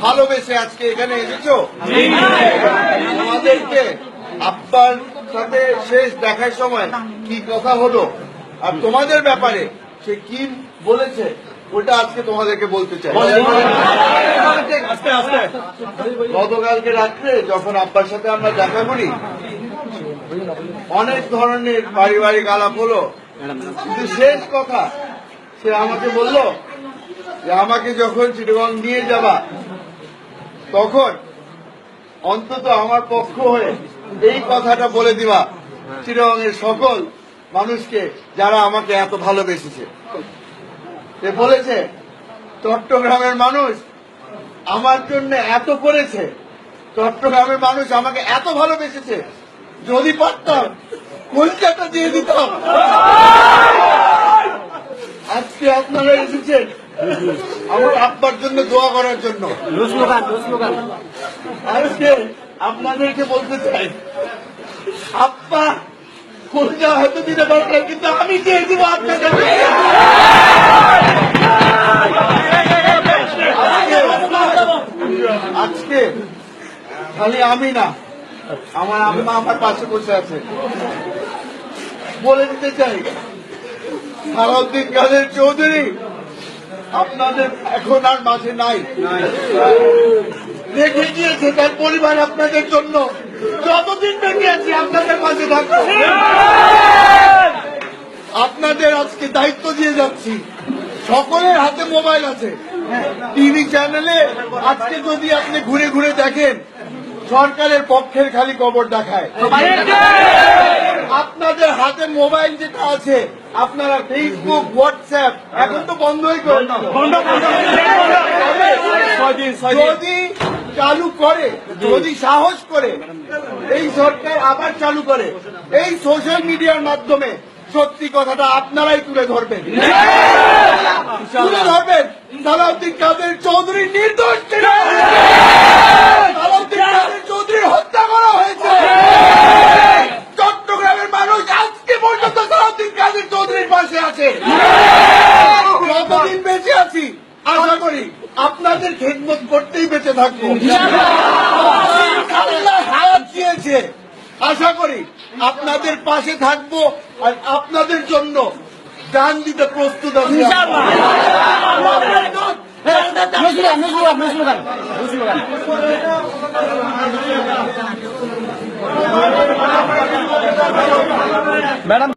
ভালোবেসে আজকে এখানে এসেছ? আমাদেরকে আব্বার সাথে শেষ দেখার সময় কি কথা হলো আর তোমাদের ব্যাপারে সে কি বলেছে ওটা আজকে তোমাদেরকে বলতে চাই। গতকালকে রাত্রে যখন আব্বার সাথে আমরা দেখা করি অনেক ধরনের পারিবারিক আলাপ হলো। কিন্তু শেষ কথা সে আমাকে বলল যে আমাকে যখন চিটগং নিয়ে যাবা, তখন অন্তত আমার পক্ষ হয়ে এই কথাটা বলে দিবা চিটগং সকল মানুষকে যারা আমাকে এত ভালোবেসেছে। সে বলেছে, চট্টগ্রামের মানুষ আমার জন্য এত করেছে, চট্টগ্রামের মানুষ আমাকে এত ভালোবেসেছে, যদি পারতাম কলকাতা দিয়ে দিতাম। আজকে আপনারা এসেছেন আমার আব্বার জন্য দোয়া করার জন্য। আজকে আপনাদেরকে বলতে চাই আব্বা কলকা হয়তো দিতে পারতাম কিন্তু আমি চেয়ে দিব আপনাকে আজকে খালি আমি না আমার আম্মা আমার পাশে বসে আছে। বলে দিতে চাই সালাউদ্দিন কাদের চৌধুরী আপনাদের এখন আর মাঝে নাই। রেখে গিয়েছে তার পরিবার আপনাদের জন্য। যতদিন বেঁচে আছি আপনাদের মাঝে থাকব। আপনাদের আজকে দায়িত্ব দিয়ে যাচ্ছি। সকলের হাতে মোবাইল আছে। টিভি চ্যানেলে আজকে যদি আপনি ঘুরে ঘুরে দেখেন, সরকারের পক্ষের খালি খবর দেখায়। আপনাদের হাতে মোবাইল যেটা আছে আপনারা ফেসবুক হোয়াটসঅ্যাপ এখন তো বন্ধই করেন যদি চালু করে যদি সাহস করে এই সরকার আবার চালু করে এই সোশ্যাল মিডিয়ার মাধ্যমে সত্যি কথাটা আপনারাই তুলে ধরবেন তুলে ধরবেন সালাউদ্দিন কাদের চৌধুরী নির্দোষ ছিল সালাউদ্দিন কাদের চৌধুরীর হত্যা করা হয়েছে চট্টগ্রামের মানুষ আজকে পর্যন্ত সালাউদ্দিন কাদের চৌধুরীর পাশে আছে। যতদিন বেঁচে আছি? আশা করি আপনাদের খেদমত করতেই বেঁচে থাকব। হায়াত দিয়েছে। আশা করি আপনাদের পাশে থাকব আর আপনাদের জন্য জান দিতে প্রস্তুত আছি। ম্যাডাম